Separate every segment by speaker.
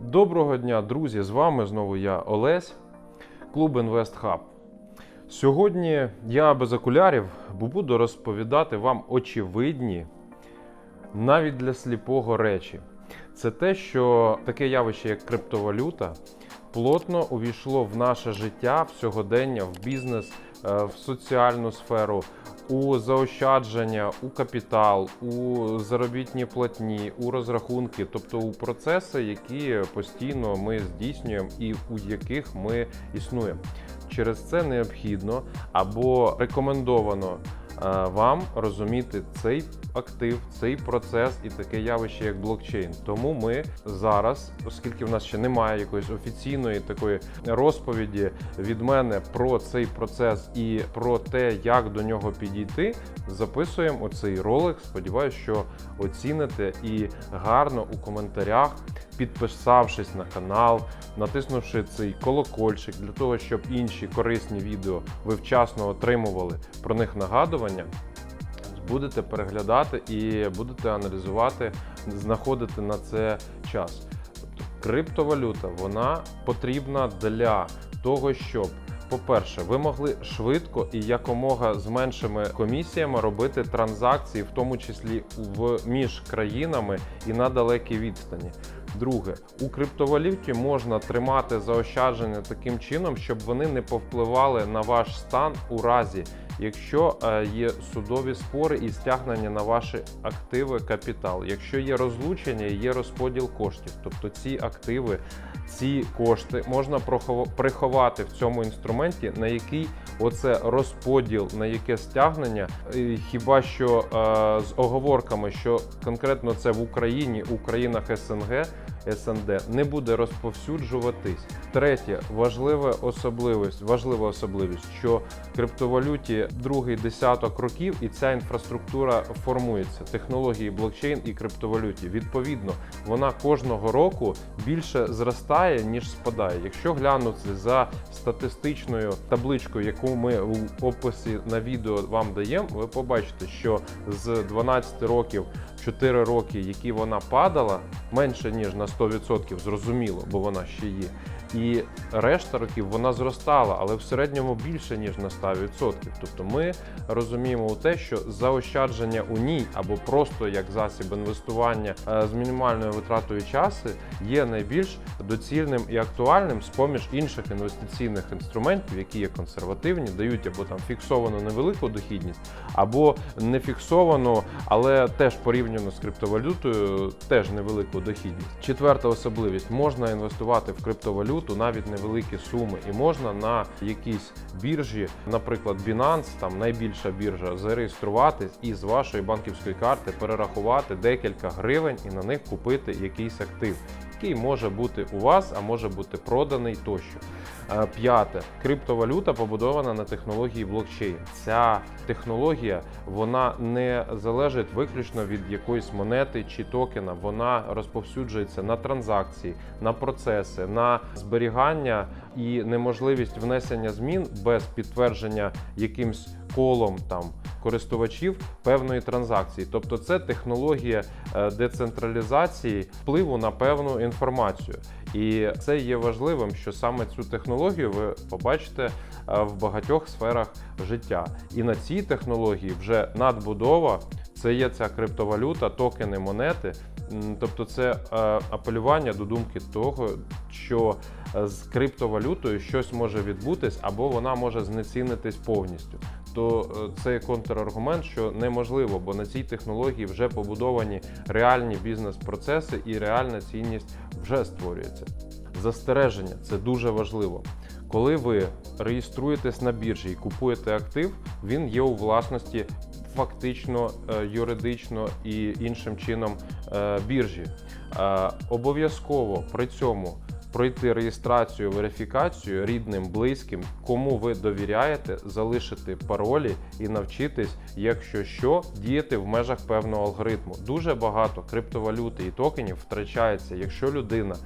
Speaker 1: Доброго дня, друзі! З вами знову я Олесь, клуб Інвест Хаб. Сьогодні я без окулярів буду розповідати вам очевидні, навіть для сліпого речі. Це те, що таке явище, як криптовалюта, плотно увійшло в наше життя, в сьогодення, в бізнес, е, в соціальну сферу, у заощадження, у капітал, у заробітні платні, у розрахунки, тобто у процеси, які постійно ми здійснюємо і у яких ми існуємо. Через це необхідно або рекомендовано вам розуміти цей актив, цей процес і таке явище, як блокчейн. Тому ми зараз, оскільки в нас ще немає якоїсь офіційної такої розповіді від мене про цей процес і про те, як до нього підійти, записуємо оцей ролик. Сподіваюся, що оціните і гарно у коментарях, підписавшись на канал, натиснувши цей колокольчик для того, щоб інші корисні відео ви вчасно отримували про них нагадування будете переглядати і будете аналізувати, знаходити на це час. Тобто криптовалюта вона потрібна для того, щоб. По-перше, ви могли швидко і якомога з меншими комісіями робити транзакції, в тому числі в між країнами і на далекій відстані. Друге, у криптовалюті можна тримати заощадження таким чином, щоб вони не повпливали на ваш стан у разі, якщо е, є судові спори і стягнення на ваші активи капітал, якщо є розлучення є розподіл коштів, тобто ці активи, ці кошти можна приховати в цьому інструменті, на який оце розподіл, на яке стягнення, хіба що е, з оговорками, що конкретно це в Україні, у країнах СНГ. СНД не буде розповсюджуватись. Третє важлива особливість, важлива особливість, що криптовалюті другий десяток років, і ця інфраструктура формується. Технології блокчейн і криптовалюті. Відповідно, вона кожного року більше зростає ніж спадає. Якщо глянути за статистичною табличкою, яку ми в описі на відео вам даємо, ви побачите, що з 12 років 4 роки, які вона падала, менше ніж на 100%, зрозуміло, бо вона ще є. І решта років вона зростала, але в середньому більше ніж на 100%. Тобто ми розуміємо те, що заощадження у ній або просто як засіб інвестування е, з мінімальною витратою часу є найбільш доцільним і актуальним з поміж інших інвестиційних інструментів, які є консервативні, дають або там фіксовану невелику дохідність, або не фіксовану, але теж порівняно з криптовалютою, теж невелику дохідність. Четверта особливість можна інвестувати в криптовалюту навіть невеликі суми, і можна на якійсь біржі, наприклад, Binance, там найбільша біржа, зареєструватись і з вашої банківської карти перерахувати декілька гривень і на них купити якийсь актив. Який може бути у вас, а може бути проданий тощо. Е, П'яте, криптовалюта побудована на технології блокчейн. Ця технологія вона не залежить виключно від якоїсь монети чи токена. Вона розповсюджується на транзакції, на процеси, на зберігання і неможливість внесення змін без підтвердження якимсь колом там користувачів певної транзакції. Тобто, це технологія е, децентралізації впливу на певну інформацію. І це є важливим, що саме цю технологію ви побачите е, в багатьох сферах життя. І на цій технології вже надбудова це є ця криптовалюта, токени, монети. Тобто, це е, апелювання до думки того, що з криптовалютою щось може відбутись, або вона може знецінитись повністю. То е, це контраргумент, що неможливо, бо на цій технології вже побудовані реальні бізнес-процеси і реальна цінність вже створюється. Застереження це дуже важливо. Коли ви реєструєтесь на біржі і купуєте актив, він є у власності фактично, е, юридично і іншим чином е, біржі. Обов'язково при цьому пройти реєстрацію, верифікацію рідним, близьким, кому ви довіряєте, залишити паролі і навчитись, якщо що, діяти в межах певного алгоритму. Дуже багато криптовалюти і токенів втрачається, якщо людина.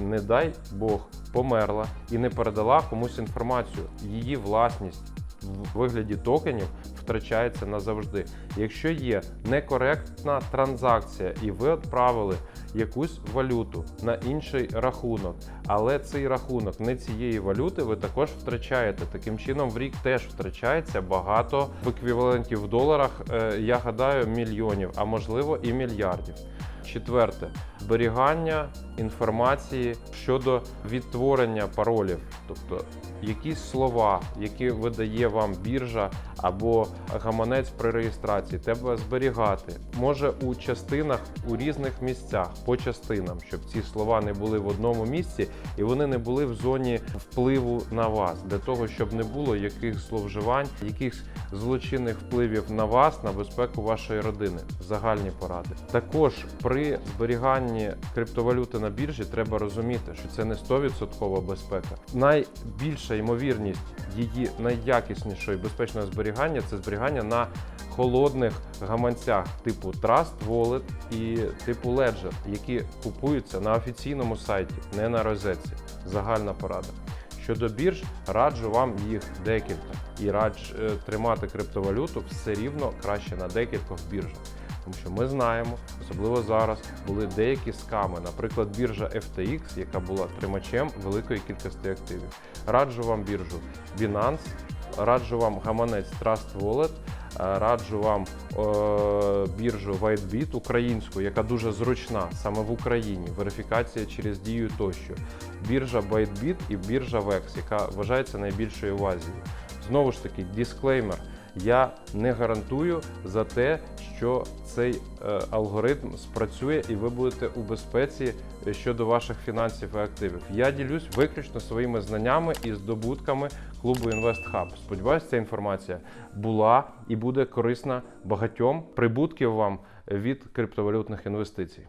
Speaker 1: Не дай Бог померла і не передала комусь інформацію. Її власність в вигляді токенів втрачається назавжди. Якщо є некоректна транзакція, і ви відправили якусь валюту на інший рахунок, але цей рахунок не цієї валюти, ви також втрачаєте. Таким чином, в рік теж втрачається багато в еквівалентів в доларах. е, Я гадаю, мільйонів, а можливо і мільярдів. Четверте зберігання інформації щодо відтворення паролів, тобто якісь слова, які видає вам біржа або гаманець при реєстрації, треба зберігати. Може у частинах у різних місцях по частинам, щоб ці слова не були в одному місці і вони не були в зоні впливу на вас, для того, щоб не було яких зловживань, якихось злочинних впливів на вас, на безпеку вашої родини. Загальні поради. Також при зберіганні криптовалюти на біржі треба розуміти, що це не 100% безпека. Найбільша ймовірність її найякіснішого безпечного зберігання це зберігання на холодних гаманцях типу Trust Wallet і типу Ledger, які купуються на офіційному сайті, не на розетці. Загальна порада. Щодо бірж, раджу вам їх декілька і раджу е, тримати криптовалюту все рівно краще на декількох біржах. Тому що ми знаємо, особливо зараз були деякі сками, наприклад, біржа FTX, яка була тримачем великої кількості активів. Раджу вам біржу Binance, раджу вам гаманець Trust Wallet, е, раджу вам е, біржу WhiteBit українську, яка дуже зручна саме в Україні. Верифікація через дію тощо. Біржа ByteBit і біржа VEX, яка вважається найбільшою в Азії. Знову ж таки, дисклеймер. Я не гарантую за те, що цей е, алгоритм спрацює і ви будете у безпеці е, щодо ваших фінансів і активів. Я ділюсь виключно своїми знаннями і здобутками клубу InvestHub. Сподіваюсь, ця інформація була і буде корисна багатьом. Прибутків вам від криптовалютних інвестицій.